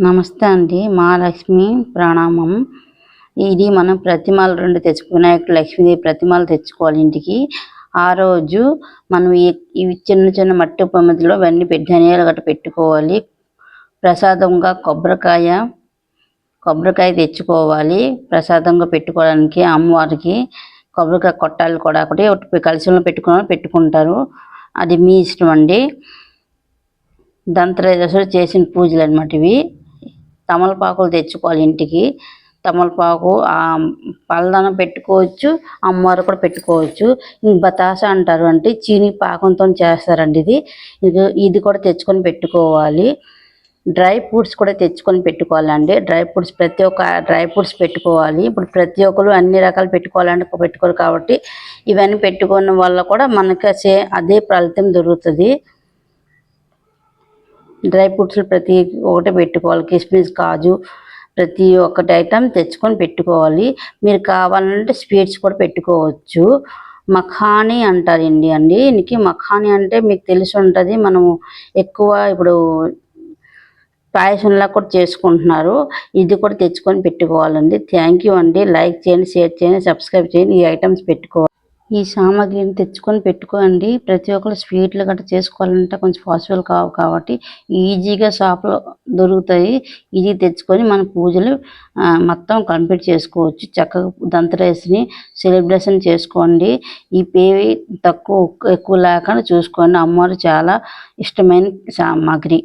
నమస్తే అండి మహాలక్ష్మి ప్రణామం. ఇది మనం ప్రతిమలు రెండు తెచ్చుకు వినాయకుడు లక్ష్మీదేవి ప్రతిమలు తెచ్చుకోవాలి ఇంటికి. ఆ రోజు మనం ఈ- ఇవి చిన్న చిన్న మట్టి ప్రమిదలో ఇవన్నీ ధనియాలు గట్ట పెట్టుకోవాలి. ప్రసాదంగా కొబ్బరికాయ కొబ్బరికాయ తెచ్చుకోవాలి. ప్రసాదంగా పెట్టుకోవడానికి అమ్మవారికి కొబ్బరికాయ కొట్టాలి కూడా. ఒకటి ఒకటి కలశంలో పెట్టుకున్న పెట్టుకుంటారు. అది మీ ఇష్టం అండి. దంత్రదశలు చేసిన పూజలు అనమాట ఇవి. తమలపాకులు తెచ్చుకోవాలి ఇంటికి. తమలపాకు పల్లదనం పెట్టుకోవచ్చు అమ్మవారు కూడా పెట్టుకోవచ్చు. బతాస అంటారు అంటే చీని పాకంతో చేస్తారండి ఇది. ఇది కూడా తెచ్చుకొని పెట్టుకోవాలి. డ్రై ఫ్రూట్స్ కూడా తెచ్చుకొని పెట్టుకోవాలండి. డ్రై ఫ్రూట్స్ ప్రతి ఒక్క డ్రై ఫ్రూట్స్ పెట్టుకోవాలి. ఇప్పుడు ప్రతి ఒక్కరు అన్ని రకాలు పెట్టుకోవాలంటే పెట్టుకోరు కాబట్టి ఇవన్నీ పెట్టుకోవడం వల్ల కూడా మనకి సే- అదే ఫలితం దొరుకుతుంది. డ్రై ఫ్రూట్స్ ప్రతి ఒక్కటి పెట్టుకోవాలి. కిస్మిస్ కాజు ప్రతి ఒక్కటి ఐటమ్ తెచ్చుకొని పెట్టుకోవాలి. మీరు కావాలంటే స్వీట్స్ కూడా పెట్టుకోవచ్చు. మఖానీ అంటారండి అండి. ఇంటికి మఖానీ అంటే మీకు తెలిసి ఉంటుంది. మనము ఎక్కువ ఇప్పుడు పాయసంలా కూడా చేసుకుంటున్నారు. ఇది కూడా తెచ్చుకొని పెట్టుకోవాలండి. థ్యాంక్ యూ అండి. లైక్ చేయండి షేర్ చేయండి సబ్స్క్రైబ్ చేయండి. ఈ ఐటమ్స్ పెట్టుకోవాలి. ఈ సామాగ్రిని తెచ్చుకొని పెట్టుకోండి. ప్రతి ఒక్కరు స్వీట్లు గట్రా చేసుకోవాలంటే కొంచెం పాసిబుల్ కావు కాబట్టి ఈజీగా షాప్లో దొరుకుతాయి. ఇది తెచ్చుకొని మన పూజలు మొత్తం కంప్లీట్ చేసుకోవచ్చు. చక్కగా దంతరేసిని సెలబ్రేషన్ చేసుకోండి. ఈ పేవి తక్కువ ఎక్కువ లేకుండా చూసుకోండి. అమ్మవారు చాలా ఇష్టమైన సామాగ్రి.